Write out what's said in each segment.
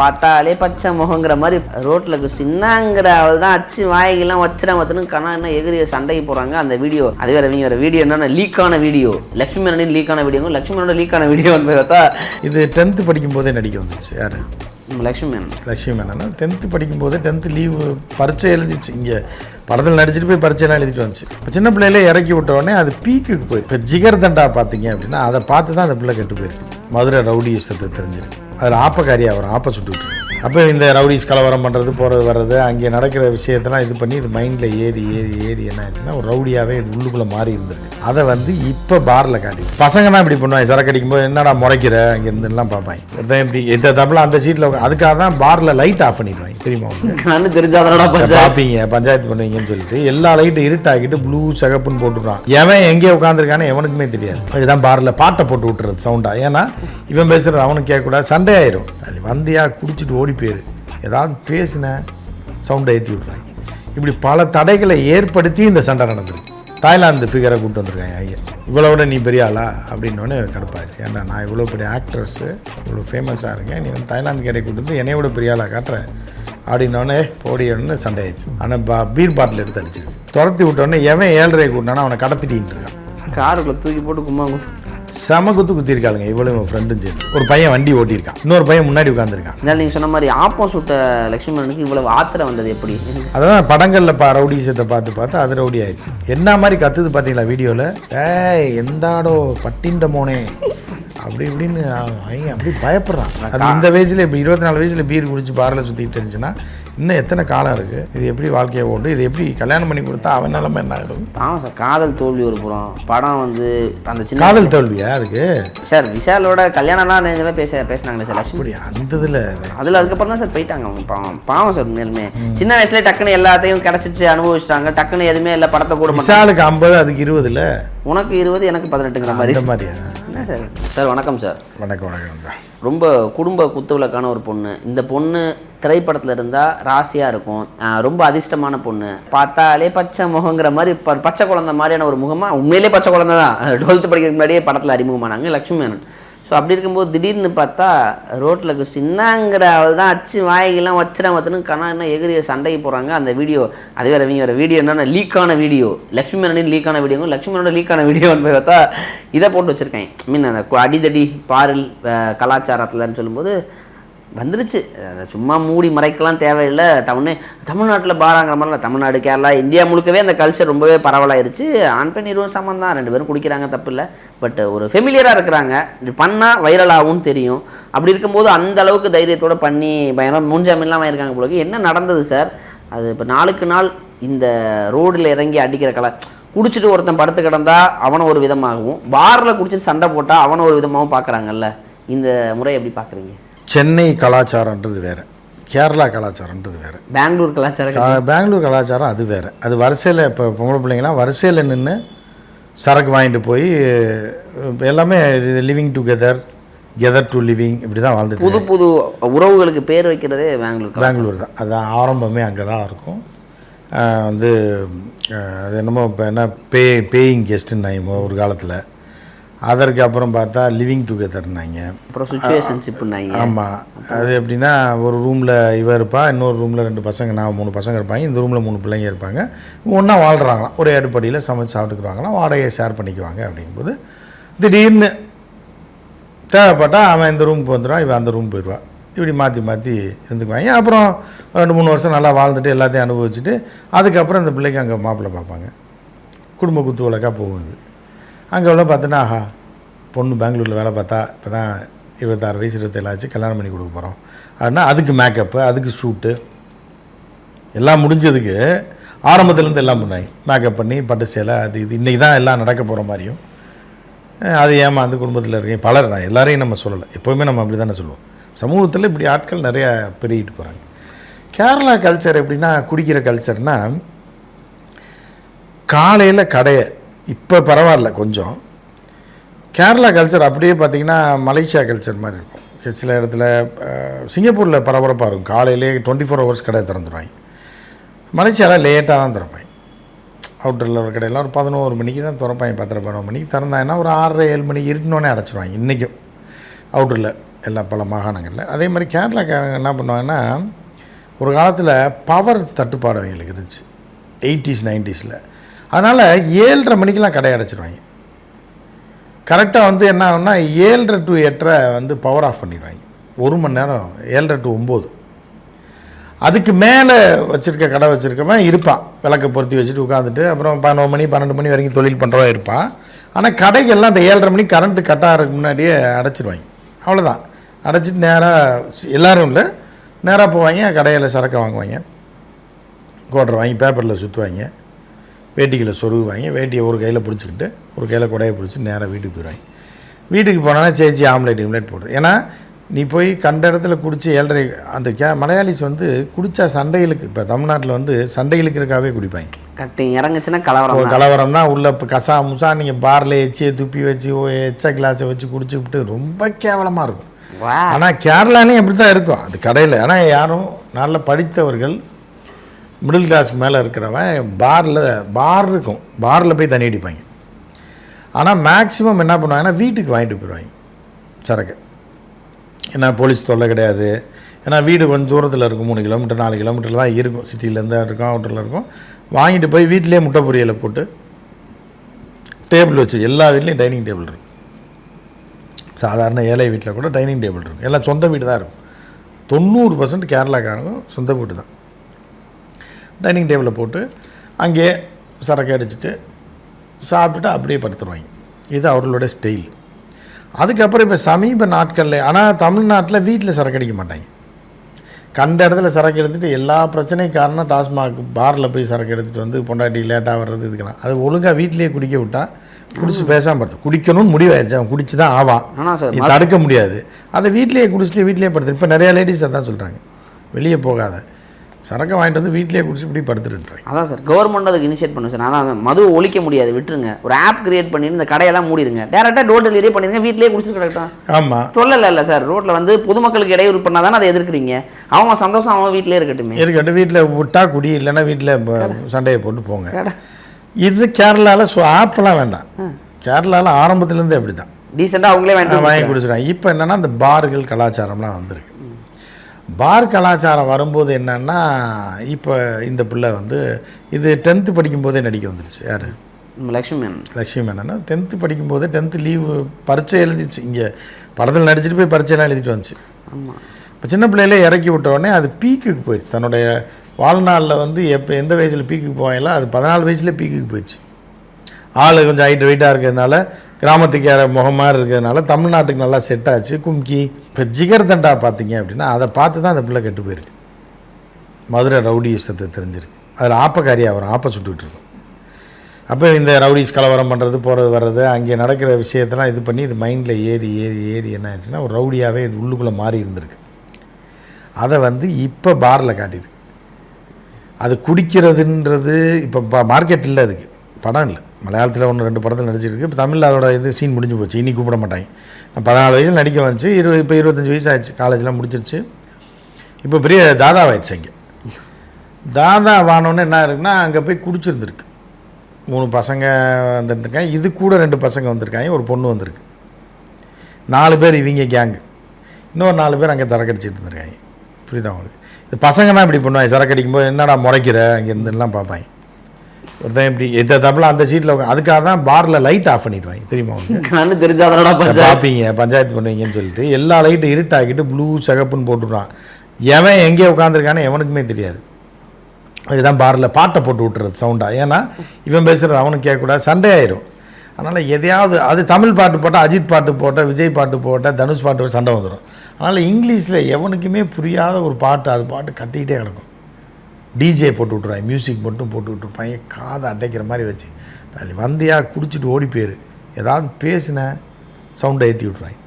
பார்த்தாலே பச்சை முகங்கிற மாதிரி ரோட்டில் சின்னங்கிற அவள் தான் அச்சு வாய்கெல்லாம் வச்சிட மத்தனும் கணா என்ன எகிரிய சண்டைக்கு போகிறாங்க அந்த வீடியோ அது வேற இவங்க வேற வீடியோ என்னன்னா லீக்கான வீடியோ. லக்ஷ்மி மேனனின் லீக்கான வீடியோ லக்ஷ்மி மேனோட லீக்கான வீடியோ வந்து பார்த்தா இது டென்த்து படிக்கும் போதே நடிக்க வந்துச்சு. யார்? லக்ஷ்மி மேனன் லக்ஷ்மி மேனன் டென்த்து படிக்கும்போது டென்த்து லீவு பரீட்சை எழுதிச்சு இங்கே படத்தில் நடிச்சுட்டு போய் பரீட்சையெல்லாம் எழுதிட்டு வந்துச்சு. இப்போ சின்ன பிள்ளையில இறக்கி விட்ட உடனே அது பீக்குக்கு போய் இப்போ ஜிகர் தண்டா பார்த்தீங்க அப்படின்னா அதை பார்த்து தான் அந்த பிள்ளை கெட்டு போயிருக்கு. மதுரை ரவுடி விஷயத்தை தெரிஞ்சிருக்கு. அதில் ஆப்பக்காரியாக வரும் ஆப்ப சுட்டுக்கிட்டு அப்போ இந்த ரவுடிஸ் கலவரம் பண்ணுறது போகிறது வர்றது அங்கே நடக்கிற விஷயத்தெல்லாம் இது பண்ணி இது மைண்டில் ஏறி ஏறி ஏறி என்ன ஆச்சுன்னா ஒரு ரவுடியாகவே இது உள்ளுக்குள்ளே மாறி இருந்திருக்கு. அதை வந்து இப்போ பாரில் காட்டி. பசங்க தான் இப்படி பண்ணுவாங்க. சரக்கு அடிக்கும்போது என்னடா முறைக்கிற? அங்கேருந்து எல்லாம் பார்ப்பாங்க. ஒருத்தன் இப்படி எத்த தப்பில் அந்த சீட்டில் அதுக்காக தான் பாரில் லைட் ஆஃப் பண்ணிடுவாங்க. தெரியுமா கண்ணு தெரிஞ்சாதனடா பச்சை பார்ப்பீங்க. பஞ்சாயத்து பண்ணுவீங்கன்னு சொல்லிட்டு எல்லா லைட்டும் இருட்டாக்கிட்டு ப்ளூ சிகப்புன்னு போட்டுடுறான். எவன் எங்கே உட்காந்துருக்கானே எவனுக்குமே தெரியாது. அதுதான் பாரில் பாட்டை போட்டு விட்டுறது சவுண்டா ஏன்னா இவன் பேசுறது அவனுக்கு கேட்கக்கூடாது. சண்டை ஆயிரும் அது வந்தியா குடிச்சிட்டு ஓடி போயிரு ஏதாவது பேசின சவுண்டை ஏற்றி விட்றாங்க இப்படி பல தடைகளை ஏற்படுத்தி இந்த சண்டை நடந்திருக்கு. தாய்லாந்து ஃபிகரை கூப்பிட்டு வந்திருக்காங்க ஐயா இவ்வளோ விட நீ பெரிய ஆளா? அப்படின்னோடனே கடுப்பாச்சு. ஏன்னா நான் இவ்வளோ பெரிய ஆக்ட்ரஸ்ஸு இவ்வளோ ஃபேமஸாக இருக்கேன். நீ வந்து தாய்லாந்து கேரை கூப்பிட்டு வந்து என்னைய விட பெரிய ஆளாக காட்டுற? அப்படின்னோடனே போடியோன்னு சண்டை ஆயிடுச்சு ஆனால் பா பீர் பாட்டில் எடுத்து அடிச்சிருக்கு. துரத்தி விட்டோடனே எவன் ஏழரை கூட்டினானோ அவனை கடத்திட்டின்னு இருக்கான். காருக்குள்ள தூக்கி போட்டு கும்மா செம குத்து குத்திருக்காளுங்க இவ்வளோ இவன் ஃப்ரெண்டும் சேர்ந்து. ஒரு பையன் வண்டி ஓட்டியிருக்கான். இன்னொரு பையன் முன்னாடி உட்காந்துருக்கான் இருந்தாலும் நீங்கள் சொன்ன மாதிரி ஆப்பம் சுட்ட லக்ஷ்மி மேனனுக்கு இவ்வளவு ஆத்திரம் வந்தது எப்படி? அதான் படங்களில் பா ரவுடிசத்தை பார்த்து பார்த்து அது ரவுடி ஆயிடுச்சு. என்ன மாதிரி கத்துது பார்த்தீங்களா வீடியோவில் ஏய் எந்தாடோ பட்டிண்ட மோனே. அப்படி இப்படின்னு அவங்க அப்படி பயப்படுறான். அது இந்த வயசுல இப்போ இருபத்தி நாலு வயசுல பீர் குடிச்சு பாரில் சுற்றிட்டு தெரிஞ்சுன்னா இன்னும் எத்தனை காலம் இருக்குது இது எப்படி வாழ்க்கையை ஓட்டு? இது எப்படி கல்யாணம் பண்ணி கொடுத்தா அவன் நிலமை என்ன ஆகிடும் பாவம் சார் காதல் தோல்வி ஒரு புறம். படம் வந்து அந்த சின்ன காதல் தோல்வியா அதுக்கு? சார் விஷாலோட கல்யாணம்லாம் நேரத்தில் பேச பேசினாங்களே சார் லட்சுமி. அந்த இதில் அதில் அதுக்கப்புறம் தான் சார் போயிட்டாங்க அவங்க. பாவம் பாவம் சார் உண்மையிலுமே. சின்ன வயசுல டக்குன்னு எல்லாத்தையும் கிடச்சிட்டு அனுபவிச்சிட்டாங்க. டக்குன்னு எதுவுமே இல்லை படத்தை கூட. விஷாலுக்கு ஐம்பது அதுக்கு இருபதுல? உனக்கு இருபது எனக்கு பதினெட்டுங்கிற மாதிரி. இந்த மாதிரியா? என்ன சார்? சார் வணக்கம் சார். வணக்கம் வணக்கம் தான் ரொம்ப குடும்ப குத்துவிளக்கான ஒரு பொண்ணு. இந்த பொண்ணு திரைப்படத்தில் இருந்தால் ராசியாக இருக்கும். ரொம்ப அதிர்ஷ்டமான பொண்ணு. பார்த்தாலே பச்சை முகங்கிற மாதிரி ப பச்சை குழந்தை மாதிரியான ஒரு முகமாக உண்மையிலே பச்சை குழந்தை தான் டுவெல்த்து படிக்கிறதுக்கு முன்னாடியே படத்தில் அறிமுகமானாங்க லக்ஷ்மி மேனன். ஸோ அப்படி இருக்கும்போது திடீர்னு பார்த்தா ரோட்டில் சின்னங்கிற அவள் தான் அச்சு வாய்கெல்லாம் வச்சிட பார்த்துன்னு கண்ணா என்ன எகிரி சண்டைக்கு போகிறாங்க அந்த வீடியோ அது வேறு இவங்க வேறு வீடியோ என்னென்ன லீக்கான வீடியோ. லக்ஷ்மி மேனனின் லீக்கான வீடியோங்க லக்ஷ்மி மேனோட லீக்கான வீடியோன்னு போய் பார்த்தா இதை போட்டு வச்சுருக்கேன். மீன் அந்த கு- அடிதடி பாரில் கலாச்சாரத்தில்னு சொல்லும்போது வந்துருச்சு அதை சும்மா மூடி மறைக்கலாம் தேவையில்லை. தமிழ் தமிழ்நாட்டில் பாராங்கிற மாதிரிலாம் தமிழ்நாடு கேரளா இந்தியா முழுக்கவே அந்த கல்ச்சர் ரொம்பவே பரவலாயிருச்சு. ஆண் பெண் இருவரும் சமம் தான். ரெண்டு பேரும் குடிக்கிறாங்க தப்பு இல்லை. பட் ஒரு ஃபெமிலியராக இருக்கிறாங்க. பண்ணால் வைரலாகவும் தெரியும். அப்படி இருக்கும்போது அந்த அளவுக்கு தைரியத்தோடு பண்ணி பயங்கரம் மூஞ்சாமின்லாம் வாங்கியிருக்காங்க போல என்ன நடந்தது சார்? அது இப்போ நாளுக்கு நாள் இந்த ரோடில் இறங்கி அடிக்கிற கலை குடிச்சிட்டு ஒருத்தன் படுத்து கிடந்தா அவனை ஒரு விதமாகவும் பாரில் குடிச்சிட்டு சண்டை போட்டால் அவனை ஒரு விதமாகவும் பார்க்குறாங்கல்ல இந்த முறை எப்படி பார்க்குறீங்க சென்னை கலாச்சாரன்றது வேற. கேரளா கலாச்சாரன்றது வேற. பெங்களூர் கலாச்சாரம் பெங்களூர் கலாச்சாரம் அது வேற. அது வரிசையில் இப்போ பொம்பளை பிள்ளைங்களாம் வரிசையில் நின்று சரக்கு வாங்கிட்டு போய் எல்லாமே லிவிங் டுகெதர் கெதர் டு லிவிங் இப்படி தான் வாழ்ந்துட்டு புது புது உறவுகளுக்கு பேர் வைக்கிறதே பெங்களூர். பெங்களூர் தான். அது ஆரம்பமே அங்கே தான் இருக்கும் வந்து அது என்னமோ இப்போ என்ன பே பேயிங் கெஸ்ட்டுன்னாங்க ஒரு காலத்தில். அதற்கு அப்புறம் பார்த்தா லிவிங் டுகெதர்னாங்க அப்புறம் சுச்சுவேஷன்ஷிப்னாங்க ஆமாம் அது எப்படின்னா ஒரு ரூமில் இவ இருப்பா இன்னொரு ரூமில் ரெண்டு பசங்க நான் மூணு பசங்க இருப்பாங்க இந்த ரூமில் மூணு பிள்ளைங்க இருப்பாங்க. ஒன்றா வாழ்கிறாங்களாம் ஒரே அடுப்படியில் சமைச்சு சாப்பிட்டுக்குறாங்களாம் வாடகையை ஷேர் பண்ணிக்குவாங்க அப்படிங்கும்போது திடீர்னு தேவைப்பட்டால் அவன் இந்த ரூமுக்கு வந்துடுவான் இவன் அந்த ரூம் போயிடுவான் இப்படி மாற்றி மாற்றி இருந்துக்குவாங்க. அப்புறம் ரெண்டு மூணு வருஷம் நல்லா வாழ்ந்துட்டு எல்லாத்தையும் அனுபவிச்சுட்டு அதுக்கப்புறம் இந்த பிள்ளைக்கு அங்கே மாப்பிள்ளை பார்ப்பாங்க. குடும்ப குத்து விளக்காக போகுது. அங்கே உள்ள பார்த்தோன்னா ஆஹா பொண்ணு பெங்களூரில் வேலை பார்த்தா இப்போ தான் இருபத்தாறு வயசு இருபத்தேழு ஆச்சு கல்யாணம் பண்ணி கொடுக்க போகிறோம் அப்படின்னா அதுக்கு மேக்கப்பு அதுக்கு ஷூட்டு எல்லாம் முடிஞ்சதுக்கு ஆரம்பத்துலேருந்து எல்லாம் பண்ணாங்க மேக்கப் பண்ணி பட்டு சேலை அது இது இன்றைக்கி தான் எல்லாம் நடக்க போகிற மாதிரியும். அது அது ஏமாந்து குடும்பத்தில் இருக்கேன். பலர் நான் எல்லாரையும் நம்ம சொல்லலை. எப்போவுமே நம்ம அப்படி தானே சொல்லுவோம். சமூகத்தில் இப்படி ஆட்கள் நிறையா பெருகிட்டு போகிறாங்க கேரளா கல்ச்சர் எப்படின்னா குடிக்கிற கல்ச்சர்னால் காலையில் கடையை இப்போ பரவாயில்ல கொஞ்சம். கேரளா கல்ச்சர் அப்படியே பார்த்தீங்கன்னா மலேசியா கல்ச்சர் மாதிரி இருக்கும். சில இடத்துல சிங்கப்பூரில் பரபரப்பாக இருக்கும். காலையிலே டுவெண்ட்டி ஃபோர் ஹவர்ஸ் கடை திறந்துடுவாங்க மலேசியாவில் லேட்டாக தான் திறப்பாங்க. அவுட்டரில் ஒரு கடையெல்லாம் ஒரு பதினோரு மணிக்கு தான் திறப்பாங்க பத்தரை பதினோரு மணிக்கு. திறந்தாங்கன்னா ஒரு ஆறரை ஏழு மணிக்கு இருட்டினோடனே அடைச்சிருவாங்க இன்றைக்கும் அவுட்டரில் எல்லா பல மாகாணங்களில். அதே மாதிரி கேரளாக்காரங்க என்ன பண்ணுவாங்கன்னா ஒரு காலத்தில் பவர் தட்டுப்பாடு அவங்களுக்கு இருந்துச்சு. எயிட்டிஸ் நைன்டிஸில் அதனால் ஏழரை மணிக்கெலாம் கடை அடைச்சிருவாங்க. கரெக்டாக வந்து என்ன ஆகும்னா ஏழரை டு எட்டரை வந்து பவர் ஆஃப் பண்ணிடுவாங்க. ஒரு மணி நேரம் ஏழரை டு ஒம்பது. அதுக்கு மேலே வச்சுருக்க கடை வச்சுருக்கவன் இருப்பான். விளக்கை பொருத்தி வச்சுட்டு உட்காந்துட்டு அப்புறம் பதினோரு மணி பன்னெண்டு மணி வரைக்கும் தொழில் பண்ணுறவன் இருப்பான். ஆனால் கடைகள்லாம் அந்த ஏழரை மணிக்கு கரண்ட்டு கட் ஆகிறதுக்கு முன்னாடியே அடைச்சிருவாங்க. அவ்வளோதான் அடைச்சிட்டு நேராக எல்லோரும் இல்லை நேராக போவாங்க கடையில் சரக்கை வாங்குவாங்க. கோட்டர் வாங்கி பேப்பரில் சுற்றுவாங்க வேட்டிகளை சொருகுவாங்க. வேட்டியை ஒரு கையில் பிடிச்சிக்கிட்டு ஒரு கையில் குடையை பிடிச்சி நேராக வீட்டுக்கு போயிடுவாங்க வீட்டுக்கு போனோன்னா சேச்சி ஆம்லேட் இம்லேட் போடுது ஏன்னா நீ போய் கண்ட இடத்துல குடிச்சு ஏழரை அந்த கே மலையாளிஸ் வந்து குடித்தா சண்டைகளுக்கு இப்போ தமிழ்நாட்டில் வந்து சண்டைகளுக்கிறக்காகவே குடிப்பாங்க. கட்டி இறங்குச்சுன்னா கலவரம் ஒரு தான். கலவரம் தான் உள்ள இப்போ கசா முசா நீங்கள் பாரில் எச்சியை துப்பி வச்சு எச்ச கிளாஸை வச்சு குடிச்சுவிட்டு ரொம்ப கேவலமாக இருக்கும். ஆனால் கேரளாலையும் அப்படி தான் இருக்கும். அது கடையில். ஆனால் யாரும் நல்ல படித்தவர்கள் மிடில் கிளாஸ் மேலே இருக்கிறவன் பாரில் பார் இருக்கும். பாரில் போய் தண்ணி அடிப்பாங்க. ஆனால் மேக்ஸிமம் என்ன பண்ணுவாங்கன்னா வீட்டுக்கு வாங்கிட்டு போயிடுவாங்க. சரக்கு. ஏன்னா போலீஸ் தொல்லை கிடையாது. ஏன்னா வீடு கொஞ்சம் தூரத்தில் இருக்கும். மூணு கிலோமீட்டர் நாலு கிலோமீட்டர் தான் இருக்கும். சிட்டியிலேருந்து இருக்கும் அவுட்டரில் இருக்கும். வாங்கிட்டு போய் வீட்டிலே முட்டை பொரியலை போட்டு டேபிள் வச்சு எல்லா வீட்லேயும் டைனிங் டேபிள் இருக்கும். சாதாரண ஏழை வீட்டில் கூட டைனிங் டேபிள் இருக்கும். எல்லாம் சொந்த வீடு தான் இருக்கும். தொண்ணூறு பர்சன்ட் கேரளாக்காரங்க சொந்த வீடு தான் டைனிங் டேபிளில் போட்டு அங்கேயே சரக்கு அடிச்சுட்டு சாப்பிட்டுட்டு அப்படியே படுத்துருவாங்க. இது அவர்களோட ஸ்டைல் அதுக்கப்புறம் இப்போ சமீப நாட்களில் ஆனால் தமிழ்நாட்டில் வீட்டில் சரக்கு அடிக்க மாட்டாங்க. கண்ட இடத்துல சரக்கு எடுத்துகிட்டு எல்லா பிரச்சனையும் காரணம் டாஸ்மாக் பாரில் போய் சரக்கு எடுத்துகிட்டு வந்து பொண்டாட்டி லேட்டாக வர்றது இதுக்கெல்லாம். அது ஒழுங்காக வீட்டிலேயே குடிக்க விட்டா குடிச்சு பேசாமல் படுத்து குடிக்கணும்னு முடிவாயிருச்சு அவன் குடிச்சு தான் ஆவான் தடுக்க முடியாது. அதை வீட்லேயே குடிச்சிட்டு வீட்லேயே படுத்து இப்போ நிறையா லேடிஸ் அதான் சொல்கிறாங்க வெளியே போகாத. சரக்கு வாங்கிட்டு வந்து வீட்லேயே குடிச்சு இப்படி படுத்துட்டுறாங்க அதான் சார் கவர்மெண்ட் அதுக்கு இனிஷியேட் பண்ணும் சார். அதான் மதுவை ஒழிக்க முடியாது விட்டுருங்க. ஒரு ஆப் கிரியேட் பண்ணி இந்த கடையெல்லாம் மூடிடுங்க டேரெக்டாக டோர் டெலிவரி பண்ணிடுங்க வீட்லேயே குடிச்சிட்டு கிடக்கட்டும். ஆமாம் சொல்லல இல்லை சார். ரோட்டில் வந்து பொதுமக்களுக்கு இடையூறு பண்ணால் தானே அதை எதிர்க்கிறீங்க. அவங்க சந்தோஷம் அவங்க வீட்டிலே இருக்கட்டுமே. இருக்கட்டும் வீட்டில் விட்டா குடி இல்லைன்னா வீட்டில் சண்டையை போட்டு போங்க. இது கேரளாவில் ஸோ ஆப்பெல்லாம் வேண்டாம். கேரளாவில் ஆரம்பத்துலேருந்து அப்படி தான் டீசெண்டாக அவங்களே வாங்கி குடிச்சிடுறாங்க இப்போ என்னென்னா இந்த பார்கள் கலாச்சாரம்லாம் வந்திருக்கு. பார் கலாச்சாரம் வரும்போது என்னன்னா இப்போ இந்த பிள்ளை வந்து இது டென்த்து படிக்கும்போதே நடிக்க வந்துருச்சு. யார்? லக்ஷ்மி மேம் லட்சுமி மேனன்னா டென்த்து படிக்கும்போதே டென்த்து லீவு பரீட்சை எழுதிச்சு. இங்கே படத்தில் நடிச்சிட்டு போய் பரீட்சையெல்லாம் எழுதிட்டு வந்துச்சு. ஆமாம் இப்போ சின்ன பிள்ளையிலே இறக்கி விட்ட உடனே அது பீக்குக்கு போயிடுச்சு. தன்னுடைய வாழ்நாளில் வந்து எப்போ எந்த வயசில் பீக்குக்கு போவாங்களோ அது பதினாலு வயசுல பீக்குக்கு போயிடுச்சு. ஆள் கொஞ்சம் ஹைட் வெயிட்டாக இருக்கிறதுனால கிராமத்துக்கார முகம் முகமாக இருக்கிறதுனால தமிழ்நாட்டுக்கு நல்லா செட் ஆச்சு. கும்கி இப்போ ஜிகர் தண்டா பார்த்தீங்க அப்படின்னா அதை பார்த்து தான் அந்த பிள்ளை கெட்டு போயிருக்கு. மதுரை ரவுடி விஷயத்தை தெரிஞ்சிருக்கு. அதில் ஆப்பக்காரியாக வரும். ஆப்பை சுட்டுக்கிட்டு இருக்கும். அப்போ இந்த ரவுடிஸ் கலவரம் பண்ணுறது போகிறது வர்றது அங்கே நடக்கிற விஷயத்தெல்லாம் இது பண்ணி இது மைண்டில் ஏறி ஏறி ஏறி என்ன ஆச்சுன்னா ஒரு ரவுடியாகவே இது உள்ளுக்குள்ளே மாறி இருந்திருக்கு. அதை வந்து இப்போ பாரில் காட்டியிருக்கு. அது குடிக்கிறதுன்றது இப்போ மார்க்கெட் இல்லை அதுக்கு. படம் இல்லை மலையாளத்தில் ஒன்று ரெண்டு படத்தில் நடிச்சிருக்கு. இப்போ தமிழில் அதோட இது சீன் முடிஞ்சு போச்சு. இனி கூப்பிட மாட்டாங்க. நான் பதினாலு வயசில் நடிக்க வந்துச்சு. இருபது இப்போ இருபத்தஞ்சி வயசு ஆயிடுச்சு காலேஜ்லாம் முடிச்சிருச்சு. இப்போ பெரிய தாதாவாயிடுச்சு அங்கே. தாதா வானோன்னு என்ன இருக்குன்னா அங்கே போய் குடிச்சிருந்துருக்கு. மூணு பசங்க வந்துருக்காங்க இது கூட ரெண்டு பசங்க வந்திருக்காங்க. ஒரு பொண்ணு வந்திருக்கு. நாலு பேர் இவங்க கேங்கு இன்னொரு நாலு பேர் அங்கே சரக்கடிச்சிட்டு இருந்திருக்காங்க. புரியுதா உங்களுக்கு? இந்த பசங்க தான் இப்படி பண்ணுவாங்க. சரக்கு என்னடா முறைக்கிற? அங்கே இருந்துலாம் பார்ப்பாங்க. ஒருத்தன் இப்படி எந்த தப்பில் அந்த சீட்டில் உட்கா அதுக்காக தான் பாரில் லைட் ஆஃப் பண்ணிடுவாங்க தெரியுமா கண்ணு பஞ்சா பார்ப்பீங்க பஞ்சாயத்து? பண்ணுவீங்கன்னு சொல்லிட்டு எல்லா லைட்டும் இருட்டாக்கிட்டு ப்ளூ சிகப்புன்னு போட்டுடுறான். எவன் எங்கே உட்காந்துருக்கானே எவனுக்குமே தெரியாது. அதுதான் பாரில் பாட்டை போட்டு விட்டுறது சவுண்டாக ஏன்னா இவன் பேசுகிறது அவனுக்கு கேட்கக்கூடாது சண்டே ஆயிரும். அதனால் எதையாவது அது தமிழ் பாட்டு போட்டால் அஜித் பாட்டு போட்டால் விஜய் பாட்டு போட்டால் தனுஷ் பாட்டு போட்டா சண்டை வந்துடும் அதனால் இங்கிலீஷில் எவனுக்குமே புரியாத ஒரு பாட்டு அது பாட்டு கத்திக்கிட்டே கிடக்கும். டிஜே போட்டு விட்ருவாங்க மியூசிக் மட்டும் போட்டு விட்ருப்பாங்க காதை அடைக்கிற மாதிரி வச்சு. அது வந்தியா குடிச்சிட்டு ஓடி போயிரு. ஏதாவது பேசின சவுண்டை ஏற்றி விட்ருவாங்க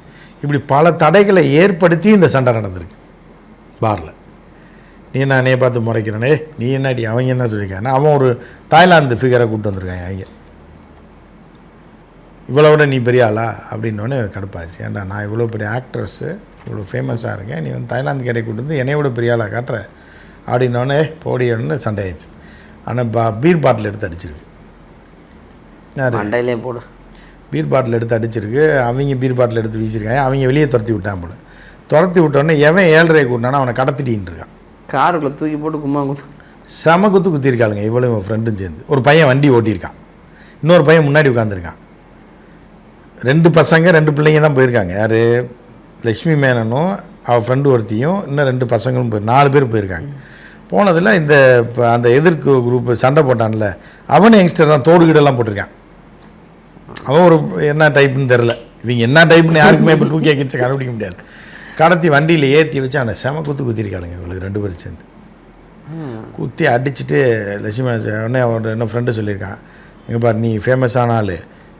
இப்படி பல தடைகளை ஏற்படுத்தி இந்த சண்டை நடந்திருக்கு பாரில் நீ நானே பார்த்து முறைக்கிறனே? நீ என்னடி அவங்க என்ன சொல்லியிருக்காங்க அவன் ஒரு தாய்லாந்து ஃபிகரை கூப்பிட்டு வந்திருக்காங்க அவங்க இவ்வளோ விட நீ பெரிய ஆளா? அப்படின்னோடனே கடுப்பாச்சு ஏன்டா நான் இவ்வளோ பெரிய ஆக்ட்ரஸ்ஸு இவ்வளோ ஃபேமஸாக இருக்கேன் நீ வந்து தாய்லாந்து கடை கூட்டு வந்து என்னை விட பெரிய ஆளாக காட்டுற? அப்படின்னோடனே போடியோன்னு சண்டை ஆயிடுச்சு ஆனால் பா பீர் பாட்டில் எடுத்து அடிச்சிருக்கு. யார்? மண்டையிலே போடு. பீர் பாட்டில் எடுத்து அடிச்சிருக்கு. அவங்க பீர் பாட்டில் எடுத்து வீசியிருக்காங்க அவங்க வெளியே துரத்தி விட்டான் போல. துரத்தி விட்டோடனே எவன் ஏழரை கூட்டினானோ அவனை கடத்திட்டின்னு இருக்கான். காருக்குள்ள தூக்கி போட்டு கும்மா குத்து. செம குத்து குத்திருக்காளுங்க. இவளும் இவன் ஃப்ரெண்டும் சேர்ந்து. ஒரு பையன் வண்டி ஓட்டியிருக்கான். இன்னொரு பையன் முன்னாடி உட்காந்துருக்கான் ரெண்டு பசங்க ரெண்டு பிள்ளைங்க தான் போயிருக்காங்க. யார்? லக்ஷ்மி மேனனும் அவள் ஃப்ரெண்டு ஒருத்தியும் இன்னும் ரெண்டு பசங்களும் போய் நாலு பேர் போயிருக்காங்க. போனதில் இந்த இப்போ அந்த எதிர்க்கு குரூப் சண்டை போட்டான்ல அவனும் யங்ஸ்டர் தான் தோடு கீடெல்லாம் போட்டிருக்கான். அவன் ஒரு என்ன டைப்புன்னு தெரில இவங்க என்ன டைப்புன்னு யாருக்குமே இப்போ டூ கே கிட்ஸ் கண்டுபிடிக்க முடியாது. கடத்தி வண்டியில் ஏற்றி வச்சு அவனை செம குத்து குத்திருக்காளுங்க இவங்களுக்கு ரெண்டு பேரும் சேர்ந்து. குத்தி அடிச்சுட்டு லட்சுமி உடனே அவன் என்ன ஃப்ரெண்டு சொல்லியிருக்கான் இங்கே பாரு நீ ஃபேமஸான ஆள்.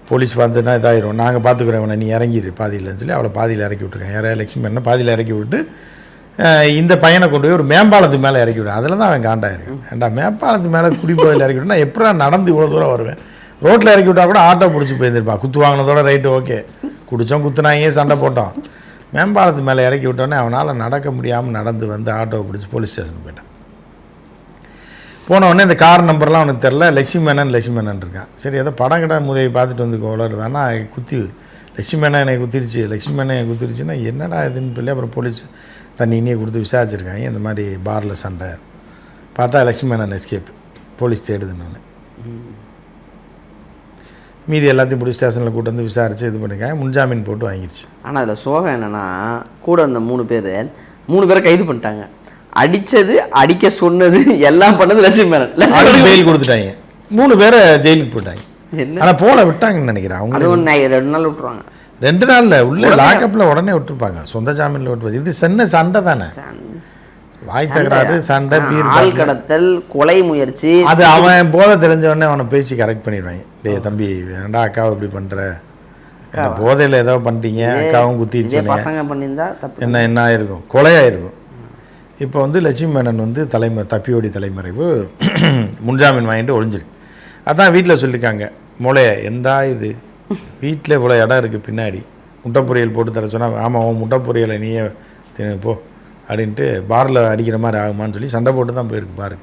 போலீஸ் பார்த்துனா இதாயிரும். நாங்கள் பார்த்துக்குறோம் இவனை நீ இறங்கிடு பாதியில்னு சொல்லி அவளை பாதியில் இறக்கி விட்ருக்கான் யாரையா லட்சுமி என்ன பாதியில் இறக்கி விட்டு இந்த பையனை கொண்டு போய் ஒரு மேம்பாலத்து மேலே இறக்கி விடும் அதில் தான் அவன் காண்டாயிருக்கான் ஏண்டா மேம்பாலத்து மேலே குடிபோதையில் இறக்கி விட்டா எப்படா நடந்து இவ்வளோ தூரம் வருவேன்? ரோட்டில் இறக்கி விட்டால் கூட ஆட்டோ பிடிச்சி போயிருந்திருப்பான் குத்து வாங்கினதோட ரைட்டு ஓகே. குடித்தோம் குத்துனாங்க சண்டை போட்டோம்? மேம்பாலத்து மேலே இறக்கி விட்டோன்னே அவனால் நடக்க முடியாமல் நடந்து வந்து ஆட்டோவை பிடிச்சி போலீஸ் ஸ்டேஷனுக்கு போயிட்டான். போன உடனே இந்த கார் நம்பர்லாம் அவனுக்கு தெரில. லட்சுமி மேனன் லட்சுமி மேனன் இருக்கான். சரி ஏதோ படம் கிட்ட முதவி பார்த்துட்டு வந்து வளருதானா குத்தி. லட்சுமி மேனன் என்னை குத்திருச்சு. லட்சுமி மேனன் என்னை குத்திருச்சுன்னா என்னடா இதுன்னு சொல்லி அப்புறம் போலீஸ் தண்ணி இனியே கொடுத்து விசாரிச்சிருக்காங்க. இந்த மாதிரி பாரில் சண்டை. பார்த்தா மேனன் எஸ்கேப். போலீஸ் தேடுதுன்னு நான். மீதி எல்லாத்தையும் போலீஸ் ஸ்டேஷனில் கூட்டு வந்து விசாரித்து இது பண்ணிருக்காங்க. முன்ஜாமீன் போட்டு வாங்கிருச்சு. ஆனால் அதில் சோகம் என்னன்னா கூட வந்த மூணு பேர் மூணு பேரை கைது பண்ணிட்டாங்க. அடிச்சது அடிக்க சொன்னது எல்லாம் பண்ணது லட்சுமி மேனன் லட்சுமி அவருக்கு பெயில் கொடுத்துட்டாங்க. மூணு பேரை ஜெயிலுக்கு போட்டாங்க என்ன? ஆனால் போல விட்டாங்கன்னு நினைக்கிறேன். அவங்க ரெண்டு நாள் விட்டுருவாங்க. ரெண்டு நாள்ல உள்ள லாக்கப்பில் உடனே விட்டுருப்பாங்க. சொந்த ஜாமீனில் விட்டுருப்பாங்க. இது சின்ன சண்டை தானே? வாய் தகராறு சண்டை. பீர் ஆள் கடத்தல் கொலை முயற்சி. அது அவன் போதை தெரிஞ்ச உடனே அவனை பேசி கரெக்ட் பண்ணிடுவாங்க டேய் தம்பி வேண்டா அக்காவை இப்படி பண்ற? என்ன போதையில் ஏதோ பண்ணிட்டீங்க. அக்காவும் குத்திடுச்சு பசங்க பண்ணியிருந்தா தப்பு என்ன என்ன ஆயிருக்கும்? கொலையாயிருக்கும் இப்போ வந்து லட்சுமி மேனன் வந்து தலைமை தப்பியோடி தலைமறைவு முன்ஜாமீன் வாங்கிட்டு ஒளிஞ்சிருக்கு. அதான் வீட்டில் சொல்லியிருக்காங்க முளைய எந்தா இது? வீட்டில் இவ்வளோ இடம் இருக்குது பின்னாடி. முட்டை பொரியல் போட்டு தர சொன்னால் ஆமாம் உன் முட்டை பொரியலை நீயே போ அப்படின்ட்டு பாரில் அடிக்கிற மாதிரி ஆகுமான்னு சொல்லி சண்டை போட்டு தான் போயிருக்கு பாரு.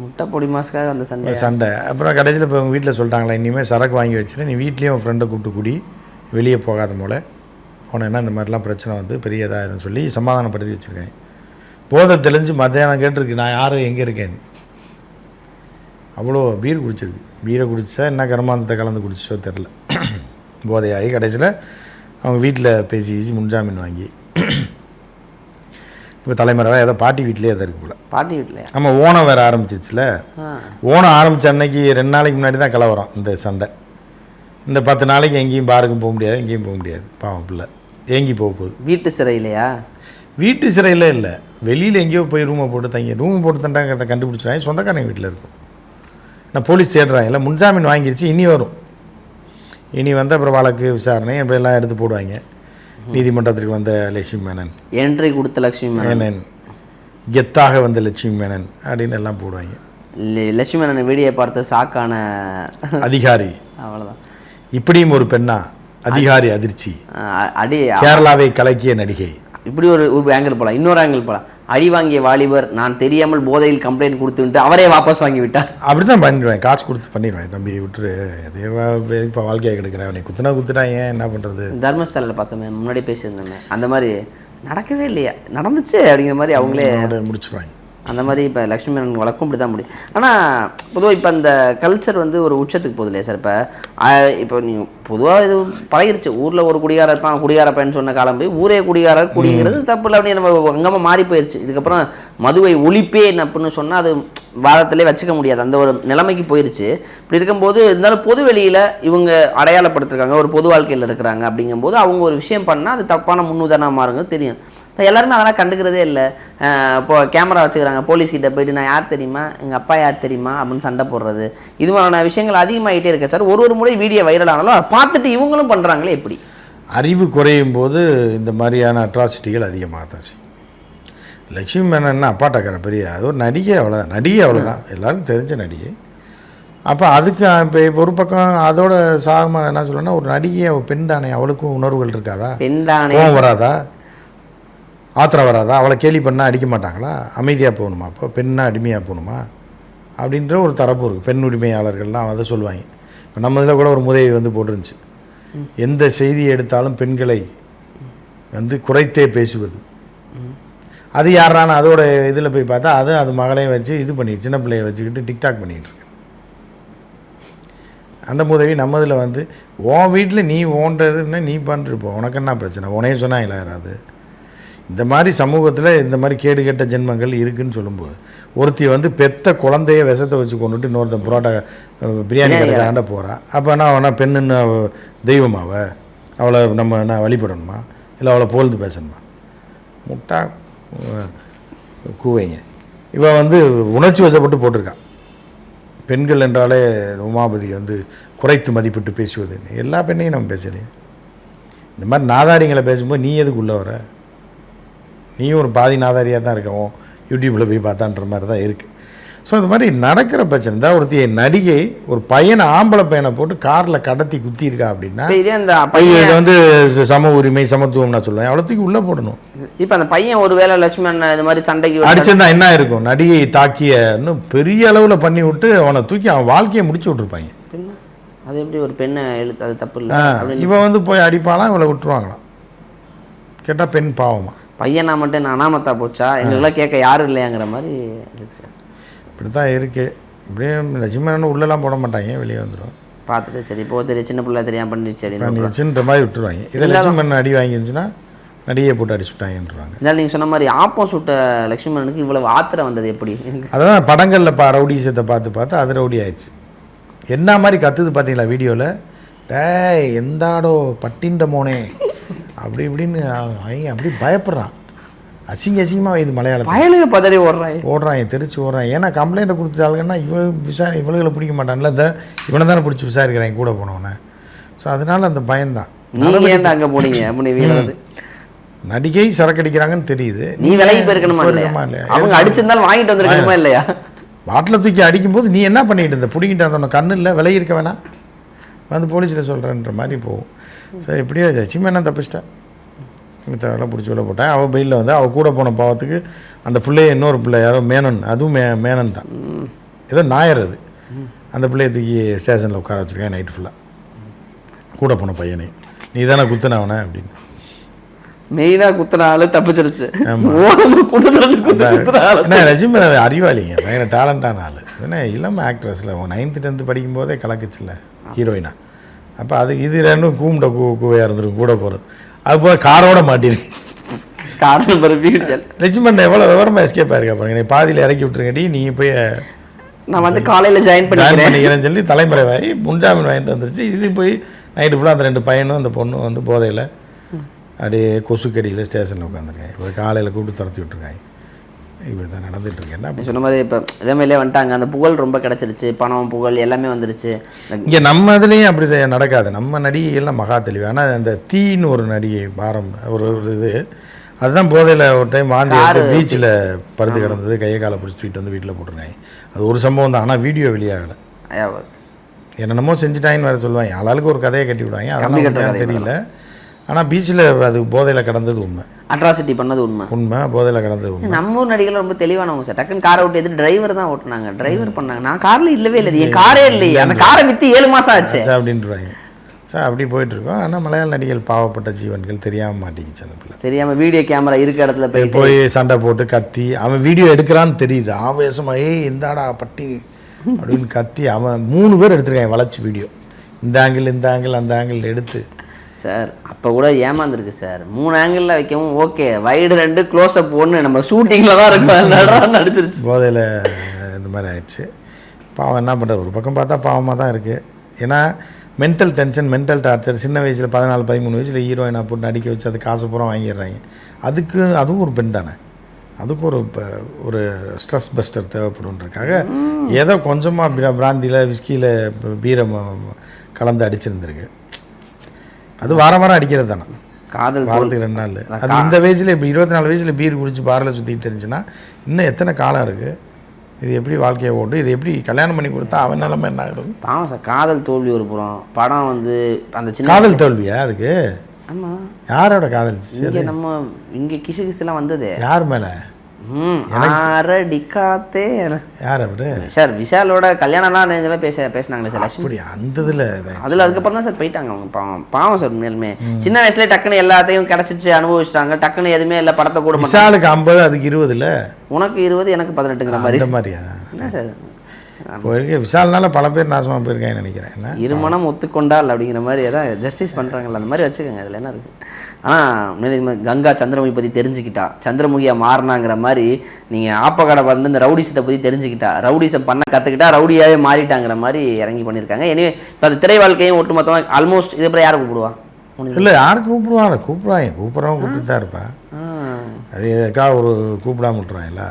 முட்டை பொடி மாசுக்காக அந்த சண்டை. சண்டை. அப்புறம் கடைசியில் இப்போ உங்கள் வீட்டில் சொல்லிட்டாங்களா இனிமேல் சரக்கு வாங்கி வச்சுரு நீ வீட்லேயும் உன் ஃப்ரெண்டை கூப்பிட்டு குடி வெளியே போகாத மூளை போனேன்னா இந்த மாதிரிலாம் பிரச்சனை வந்து பெரிய இதாயிருன்னு சொல்லி சமாதானப்படுத்தி வச்சுருக்கேன். போதை தெளிஞ்சு மத்தியானம் கேட்டிருக்கு நான் யார் எங்கே இருக்கேன்னு? அவ்வளோ பீர் குடிச்சிருக்கு. பீரை குடிச்சா என்ன கருமாந்தத்தை கலந்து குடிச்சோ தெரில போதையாகி கடைசியில் அவங்க வீட்டில் பேசி கீசி முன்ஜாமீன் வாங்கி. இப்போ தலைமறைவாக ஏதோ பாட்டி வீட்டிலே எதோ இருக்கு போல். பாட்டி வீட்டிலையா நம்ம ஓணம் வேறு ஆரம்பிச்சிச்சுல. ஓணம் ஆரம்பித்த அன்னைக்கு ரெண்டு நாளைக்கு முன்னாடி தான் கலவரம் இந்த சண்டை. இந்த பத்து நாளைக்கு எங்கேயும் பாருக்கும் போக முடியாது எங்கேயும் போக முடியாது. பாவம் பிள்ளை. ஏங்கி போக போகுது. வீட்டு சிறையிலையா? வீட்டு சிறையில் இல்லை. வெளியில் எங்கேயோ போய் ரூமை போட்டு தங்கி ரூம் போட்டு தண்டாங்கிறத கண்டுபிடிச்சிட்டாங்க. சொந்தக்காரங்க வீட்டில் இருக்கும். நான் போலீஸ் தேடுறாங்க இல்லை முன்ஜாமீன் வாங்கிருச்சு இனி வரும். இனி வந்து அப்புறம் வழக்கு விசாரணை இப்படி எல்லாம் எடுத்து போடுவாங்க. நீதிமன்றத்திற்கு வந்த லட்சுமி மேனன் என்ட்ரி கொடுத்த லட்சுமி மேனன். கெத்தாக வந்த லட்சுமி மேனன் அப்படின்னு எல்லாம் போடுவாங்க. லட்சுமி மேனன் வீடியோ பார்த்து சாக்கான அதிகாரி. அவ்வளோதான் இப்படியும் ஒரு பெண்ணா? அதிகாரி அதிர்ச்சி. அடி கேரளாவை கலக்கிய நடிகை. இப்படி ஒரு ஒரு ஆங்கிள் போகலாம் இன்னொரு ஆங்கிள் போகலாம் அடி வாங்கிய வாலிபர் நான் தெரியாமல் போதையில் கம்ப்ளைண்ட் கொடுத்துட்டு அவரே வாபஸ் வாங்கி விட்டார் அப்படி தான் பண்ணிடுவேன். காசு கொடுத்து பண்ணிடுவேன். தம்பி விட்டுரு. அதே இப்போ வாழ்க்கையை கெடுக்கிறேன் அவனை குத்துனா குத்துனா ஏன்? என்ன பண்ணுறது தர்மஸ்தலில் பார்த்தோமே முன்னாடி பேசியிருந்தோமே. அந்த மாதிரி நடக்கவே இல்லையா? நடந்துச்சு அப்படிங்கிற மாதிரி அவங்களே முடிச்சிடுவாங்க அந்த மாதிரி இப்போ லக்ஷ்மி மேனன் வழக்கும் இப்படி தான் முடியும். ஆனால் பொதுவாக இப்போ அந்த கல்ச்சர் வந்து ஒரு உச்சத்துக்கு போகுது இல்லையா சார் இப்போ இப்போ நீ பொதுவாக இது பழகிருச்சு. ஊரில் ஒரு குடிகாரர் இருப்பான் குடிகார பையன் சொன்ன காலம் போய் ஊரே குடிகாரர் குடிங்கிறது தப்பு இல்லை. அப்படின்னு நம்ம அங்கமாக மாறி போயிருச்சு. இதுக்கப்புறம் மதுவை ஒழிப்பேன் அப்படின்னு சொன்னால் அது வாதத்திலே வச்சுக்க முடியாது. அந்த ஒரு நிலைமைக்கு போயிருச்சு. இப்படி இருக்கும்போது இருந்தாலும் பொது வெளியில் இவங்க அடையாளப்படுத்திருக்காங்க. ஒரு பொது வாழ்க்கையில் இருக்கிறாங்க அப்படிங்கும்போது அவங்க ஒரு விஷயம் பண்ணால் அது தப்பான முன்னுதாரணமாக மாறுங்க தெரியும். இப்போ எல்லாருமே அதெல்லாம் கண்டுக்கிறதே இல்லை. இப்போ கேமரா வச்சுக்கிறாங்க போலீஸ் கிட்ட போயிட்டு நான் யார் தெரியுமா? எங்கள் அப்பா யார் தெரியுமா? அப்படின்னு சண்டை போடுறது. இது மாதிரியான விஷயங்கள் அதிகமாகிட்டே இருக்கு சார். ஒரு ஒரு முறை வீடியோ வைரல் ஆனாலும் அதை பார்த்துட்டு இவங்களும் பண்ணுறாங்களே எப்படி? அறிவு குறையும் போது இந்த மாதிரியான அட்ராசிட்டிகள் அதிகமாகத்தாச்சு லட்சுமி மேனன் அப்பாட்டக்கார பெரிய அது ஒரு நடிகை அவ்வளோதான் நடிகை அவ்வளோதான் எல்லாருக்கும் தெரிஞ்ச நடிகை. அப்போ அதுக்கு இப்போ ஒரு பக்கம் அதோட சாகமாக என்ன சொல்லணும்னா ஒரு நடிகை பெண் தானே அவளுக்கும் உணர்வுகள் இருக்காதா? பெண் தானே. வராதா? ஆத்திரம் வராதா? அவளை கேலி பண்ணால் அடிக்க மாட்டாங்களா? அமைதியாக போகணுமா அப்போ? பெண்ணாக அடிமையாக போகணுமா? அப்படின்ற ஒரு தரப்பு இருக்குது பெண் உரிமையாளர்கள்லாம் அதை சொல்லுவாங்க. இப்போ நம்ம இதில் கூட ஒரு முதவி வந்து போட்டிருந்துச்சு. எந்த செய்தி எடுத்தாலும் பெண்களை வந்து குறைத்தே பேசுவது. அது யாரான அதோட இதில் போய் பார்த்தா அது அது மகளையும் வச்சு இது பண்ணிட்டு சின்ன பிள்ளைய வச்சுக்கிட்டு டிக்டாக் பண்ணிகிட்டு இருக்கு. அந்த உதவி நம்ம இதில் வந்து உன் வீட்டில் நீ ஓன்றதுன்னா நீ பண்ணிருப்போம் உனக்கு என்ன பிரச்சனை? உனையும் சொன்னாங்களா யாராவது இந்த மாதிரி சமூகத்தில் இந்த மாதிரி கேடு கெட்ட ஜென்மங்கள் இருக்குன்னு சொல்லும்போது ஒருத்தி வந்து பெத்த குழந்தைய விஷத்தை வச்சு கொண்டுட்டு இன்னொருத்தன் புரோட்டா பிரியாணி கடைக்காண்ட போகிறா அப்போ என்ன அவனா பெண்ணுன்னு தெய்வமாவ? அவளை நம்ம என்ன வழிபடணுமா? இல்லை அவளை புகழ்ந்து பேசணுமா? முட்டா கூவைங்க. இவ வந்து உணர்ச்சி வசப்பட்டு போட்டிருக்கா. பெண்கள் என்றாலே உமாபதி வந்து குறைத்து மதிப்பிட்டு பேசுவதுன்னு எல்லா பெண்ணையும் நம்ம பேசலையே. இந்த மாதிரி நாதாரிங்களை பேசும்போது நீ எதுக்கு உள்ள வர? நீயும் ஒரு பாதி நாதாரியாக தான் இருக்கவும் யூடியூப்பில் போய் பார்த்தான்ற மாதிரி தான் இருக்குது ஸோ இது மாதிரி நடக்கிற பிரச்சனை. தான் ஒருத்தி நடிகை ஒரு பையனை ஆம்பளை பையனை போட்டு காரில் கடத்தி குத்தியிருக்கா அப்படின்னா இதே அந்த பையன் இது வந்து சம உரிமை சமத்துவம் நான் சொல்லுவேன் அவ்வளோத்துக்கு உள்ளே போடணும். இப்போ அந்த பையன் ஒருவேளை லட்சுமணன் இது மாதிரி சண்டைக்கு அடிச்சிருந்தா என்ன இருக்கும்? நடிகை தாக்கிய இன்னும் பெரிய அளவில் பண்ணி விட்டு அவனை தூக்கி அவன் வாழ்க்கையை முடிச்சு விட்ருப்பாங்க அது எப்படி ஒரு பெண்ணை எழுத்து? அது தப்பு இல்லை. இவன் வந்து போய் அடிப்பாலாம் இவளை விட்டுருவாங்களாம். கேட்டால் பெண் பாவமா? பையனா மட்டும் என்ன அனாமத்தா போச்சா? எங்களுக்கெல்லாம் கேட்க யாரும் இல்லையாங்கிற மாதிரி இருக்கு சார். இப்படி தான் இருக்குது இப்படியே லட்சுமணன் உள்ளெல்லாம் போட மாட்டாங்க வெளியே வந்துடும் பார்த்துட்டு சரி இப்போ சரி சின்ன பிள்ளை தெரியாம பண்ணிடுச்சு அப்படின்னு மாதிரி விட்டுருவாங்க. இதை லட்சுமணன் அடி வாங்கிருந்துச்சுன்னா நடிகையை போட்டு அடிச்சு விட்டாங்கன்றாங்க இருந்தாலும் நீங்கள் சொன்ன மாதிரி ஆப்பம் சுட்ட லக்ஷ்மணனுக்கு இவ்வளவு ஆத்திரம் வந்தது எப்படி? அதான் படங்களில் பா ரவுடிசத்தை பார்த்து பார்த்து அது ரவுடி ஆயிடுச்சு. என்ன மாதிரி கத்துது பார்த்தீங்களா வீடியோவில் டேய் எந்தாடோ பட்டின்ற மோனே. அப்படி இப்படின்னு அவங்க அப்படி பயப்படுறான். அசிங்க அசிங்கமாக இது மலையாளத்தில். பயலுக பதறி ஓடுறாங்க ஓடுறாங்க தெரிச்சு ஓடுறான். ஏன்னா கம்ப்ளைண்ட்டை கொடுத்துட்டாங்கன்னா இவ விசாரி இவளுகளை பிடிக்க மாட்டான்ல. இந்த இவனை தானே பிடிச்சி விசாரிக்கிறாங்க கூட போனவனை. ஸோ அதனால அந்த பயம்தான். நீங்க ஏன்டா அங்க போனீங்க? நடிகை சரக்கு அடிக்கிறாங்கன்னு தெரியுது. நீ விலகி போயிருக்கணுமா இல்லையா? அவங்க அடிச்சிருந்தாலும் வாங்கிட்டு வந்திருக்கணுமா இல்லையா? பாட்டில் தூக்கி அடிக்கும்போது நீ என்ன பண்ணிட்டு இருந்த? பிடிக்கிட்டு அந்த கண்ணு இல்லை விலகி இருக்க வேணாம். வந்து போலீஸில் சொல்கிறேன்ற மாதிரி போகும். ஸோ எப்படியோ லட்சுமி தப்பிச்சிட்டா. மித்தவெல்லாம் பிடிச்சி உள்ள போட்டேன். அவள் பெயிலில் வந்து அவள் கூட போன பாவத்துக்கு அந்த பிள்ளைய இன்னொரு பிள்ளை யாரோ மேனன் அதுவும் மே மேனன் தான். ஏதோ நாயர் அது. அந்த பிள்ளைய தூக்கி ஸ்டேஷனில் உட்கார வச்சுருக்கேன் நைட்டு ஃபுல்லாக கூட போன பையனை. நீ தானே குத்துனவனே அப்படின்னு. மெயினா குத்துனாலும் தப்பிச்சிருச்சு. என்ன ரஜினி அறிவாளிங்க பயங்கர டேலண்டான ஆள். என்ன இளம் ஆக்ட்ரஸில் நைன்த்து டென்த்து படிக்கும் போதே கலக்குச்சுல்ல ஹீரோயினா அப்போ அது இது ரெண்டும் கூம்பிட்ட கூ கூவையாக இருந்திருக்கும் கூட போகிறது அது போய் காரோட மாட்டிருக்கு காரணம் ரெஜிமெண்ட் எவ்வளோ விவரமாக எஸ்கேப் ஆயிருக்கா பாருங்க. நீ பாதியில் இறக்கி விட்டுருங்கடி நீ போய் நான் வந்து காலையில ஜாயின் ஜாயின் பண்ணிக்கிறேன். பண்ணிக்கிறேன்னு சொல்லி தலைமுறைவாகி முன்ஜாமீன் வாங்கிட்டு வந்துருச்சு. இது போய் நைட்டு ஃபுல்லாக அந்த ரெண்டு பையனும் அந்த பொண்ணும் வந்து போதையில் அப்படியே கொசுக்கடியில் ஸ்டேஷனில் உட்காந்துருக்காங்க. இப்போ காலையில் கூப்பிட்டு துரத்தி விட்டுருக்காங்க. இப்படி தான் நடந்துட்டு இருக்கு என்ன சொன்ன மாதிரி இப்போ இளமையிலே வந்துட்டாங்க. அந்த புகழ் ரொம்ப கிடைச்சிருச்சு. பணம் புகழ் எல்லாமே வந்துருச்சு. இங்கே நம்ம இதுலேயும் அப்படி நடக்காது. நம்ம நடிகைகள்லாம் மகா தெளிவு. ஆனால் அந்த தீன்னு ஒரு நடிகை பாரம் ஒரு ஒரு இது அதுதான் போதையில் ஒரு டைம் வாந்தி எடுத்து பீச்சில் படுத்து கிடந்தது கையை காலை பிடிச்சி தூக்கிட்டு வந்து வீட்டில் போட்டிருக்காங்க அது ஒரு சம்பவம் தான். ஆனால் வீடியோ வெளியாகலை. என்னென்னமோ செஞ்சுட்டாங்கன்னு வேறு சொல்லுவாங்க. ஆளாளுக்கு ஒரு கதையை கட்டி விடுவாங்க. அதெல்லாம் தெரியல. ஆனால் பீச்சில் அது போதையில் கடந்தது உண்மை. அட்ராசிட்டி பண்ணது உண்மை. உண்மை போதையில் கடந்தது உண்மை. நம்ம ஊர் நடிகர்கள் ரொம்ப தெளிவானவங்க சார். டக்குன்னு காரை விட்டு எதிர்த்து டிரைவர் தான் ஓட்டுனாங்க. டிரைவர் பண்ணாங்க. நான் கார்ல இல்லவே இல்லை. என் காரே இல்லையே. அந்த காரை வித்து ஏழு மாசம் ஆச்சு. சார் அப்படின்றாங்க. சார் அப்படி போயிட்டுருக்கோம். ஆனால் மலையாள நடிகைகள் பாவப்பட்ட ஜீவன்கள் தெரியாமல் மாட்டிக்கிச்சு அந்த பிள்ளை தெரியாம வீடியோ கேமரா இருக்க இடத்துல போயிட்டு போய் சண்டை போட்டு கத்தி அவன் வீடியோ எடுக்கிறான்னு தெரியுது. ஆவேசமா ஏய் இந்தாடா பட்டி அப்படின்னு கத்தி அவன் மூணு பேர் எடுத்திருக்கான் வளைச்சி வீடியோ. இந்த ஆங்கிள் இந்த ஆங்கிள் அந்த ஆங்கிள் எடுத்து சார் அப்போ கூட ஏமாந்துருக்கு சார். மூணு ஆங்கிளில் வைக்கவும் ஓகே வைடு ரெண்டு க்ளோஸ் அப் ஒன்று நம்ம ஷூட்டிங்கில் தான் இருக்கும். நடிச்சிருச்சு. போதையில் இந்த மாதிரி ஆயிடுச்சு. பாவம் என்ன பண்ணுறது ஒரு பக்கம் பார்த்தா பாவமாக தான் இருக்குது ஏன்னா மென்டல் டென்ஷன் மென்டல் டார்ச்சர் சின்ன வயசில் பதினாலு பதிமூணு வயசில் ஹீரோயினை போட்டு நடிக்க வச்சு அது காசு பூரா வாங்கிடுறாங்க. அதுக்கு அதுவும் ஒரு பெண் தானே. அதுக்கு ஒரு ப- ஒரு ஸ்ட்ரெஸ் பஸ்டர் தேவைப்படுன்றதுக்காக ஏதோ கொஞ்சமாக பிராந்தியில் விஸ்கியில் பீரம் கலந்து அடிச்சிருந்திருக்கு. அது வாரம் வாரம் அடிக்கிறது தானே. காதல் தோல். வாரத்துக்கு ரெண்டு நாள். அது இந்த வயசில் இப்போ இருபத்தி நாலு வயசில் பீர் குடிச்சு பாரில் சுற்றிட்டு தெரிஞ்சுன்னா இன்னும் எத்தனை காலம் இருக்குது இது எப்படி வாழ்க்கையை ஓட்டு? இது எப்படி கல்யாணம் பண்ணி கொடுத்தா அவன் நிலைமை என்ன ஆகிடும் பாவம் சார் காதல் தோல்வி ஒரு புறம். படம் வந்து அந்த சின்ன காதல் தோல்வியா அதுக்கு? ஆமா. யாரோட காதல்? இங்கே நம்ம இங்கே கிசு கிசுலாம் வந்ததே. யார் மேலே? ம் ஆரடி காத்தே யார் அவரு? சார் விஷாலோட கல்யாணம்லாம் ரேஞ்சில் பேச பேசினாங்களே சார் அப்படி அந்த இதில் அதில் அதுக்கப்புறம் தான் சார் போயிட்டாங்க அவங்க. பாவம் பாவம் சார் உண்மையிலுமே. சின்ன வயசுல டக்குன்னு எல்லாத்தையும் கிடச்சிச்சு அனுபவிச்சிட்டாங்க. டக்குன்னு எதுவுமே இல்லை படத்தை கூட. விஷாலுக்கு ஐம்பது அதுக்கு இருபதுல உனக்கு இருபது எனக்கு பதினெட்டுங்கிற மாதிரி. மாதிரியா? என்ன சார்? போயிருக்க. விஷால்னால பல பேர் நாசமாக போயிருக்காங்கன்னு நினைக்கிறேன். இருமணம் ஒத்துக்கொண்டால் அப்படிங்கிற மாதிரி ஏதாவது ஜஸ்டிஸ் பண்ணுறாங்கல்ல அந்த மாதிரி வச்சுக்கோங்க. அதில் என்ன இருக்குது ஆனால் கங்கா சந்திரமுகி பற்றி தெரிஞ்சுக்கிட்டா சந்திரமுகியாக மாறினாங்கிற மாதிரி நீங்கள் ஆப்பக்கடை வந்து இந்த ரவுடிசத்தை பற்றி தெரிஞ்சுக்கிட்டா ரவுடிசம் பண்ண கற்றுக்கிட்டா ரவுடியாகவே மாறிட்டாங்கிற மாதிரி இறங்கி பண்ணியிருக்காங்க. எனவே இப்போ அது திரை வாழ்க்கையும் ஒட்டுமொத்தமாக ஆல்மோஸ்ட் இது அப்புறம் யாரை கூப்பிடுவா? இல்லை யார் கூப்பிடுவாங்க? கூப்பிடுவாங்க கூப்பிட்றவங்க கூப்பிட்டு தான் இருப்பா அது எதுக்கா ஒரு கூப்பிடாம விட்டுருவாங்கல்ல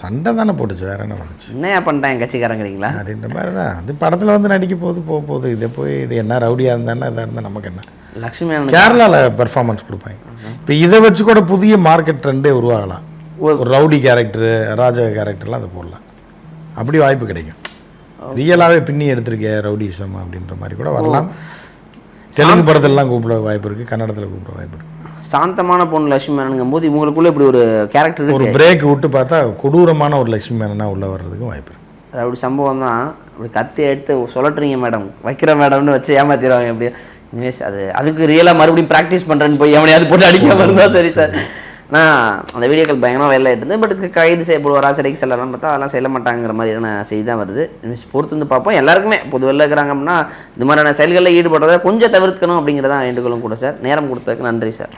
சண்டை தானே போட்டுச்சு வேற என்ன பண்ணுச்சு? என்னையா பண்ணிட்டாங்க கட்சிக்காரங்கிறீங்களா அப்படின்ற மாதிரி தான். அது படத்தில் வந்து நடிக்க போகுது போக போகுது. இதை போய் இது என்ன ரவுடியாக இருந்தானே இதாக இருந்தால் நமக்கு என்ன? லக்ஷ்மி கேரளாவில் பெர்ஃபார்மன்ஸ் கொடுப்பாங்க. இப்போ இதை வச்சு கூட புதிய மார்க்கெட் ட்ரெண்டே உருவாகலாம். ஒரு ரவுடி கேரக்டரு ராஜா கேரக்டர்லாம் அதை போடலாம். அப்படி வாய்ப்பு கிடைக்கும். ரியலாகவே பின்னி எடுத்திருக்கே ரவுடிசம் அப்படின்ற மாதிரி கூட வரலாம். தெலுங்கு படத்துலலாம் கூப்பிட வாய்ப்பு இருக்குது கன்னடத்தில் கூப்பிட வாய்ப்பு இருக்குது சாந்தமான பொண்ணு லட்சுமி மேனனுங்கும் போது இவங்களுக்குள்ள இப்படி ஒரு கேரக்டர் ஒரு பிரேக் விட்டு பார்த்தா கொடூரமான ஒரு லட்சுமி மேனனா உள்ள வர்றதுக்கும் வாய்ப்பு இருக்குது அப்படி சம்பவம் தான் அப்படி கத்தி எடுத்து சொல்லட்டுறீங்க மேடம் வைக்கிற மேடம்னு வச்சு ஏமாத்திடுவாங்க எப்படி இனிமேஸ் அது அதுக்கு ரியலாக மறுபடியும் ப்ராக்டிஸ் பண்ணுறேன்னு போய் எவனையாவது போட்டு அடிக்காம இருந்தால் சரி. சார். ஆனால் அந்த வீடியோக்கள் பயங்கரமாக வெளில இருந்தது. பட் கைது செய்யப்படுவாரா சிறைக்கு செல்லலாம் பார்த்தா அதெல்லாம் செல்ல மாட்டாங்கிற மாதிரியான செய்தி தான் வருது. பொறுத்து வந்து பார்ப்போம். எல்லாருக்குமே பொதுவில் இருக்கிறாங்க அப்படின்னா இந்த மாதிரியான செயல்களில் ஈடுபடுறதை கொஞ்சம் தவிர்க்கணும் அப்படிங்கிறதான் வேண்டுகோளும் கூட சார் நேரம் கொடுத்ததுக்கு நன்றி சார்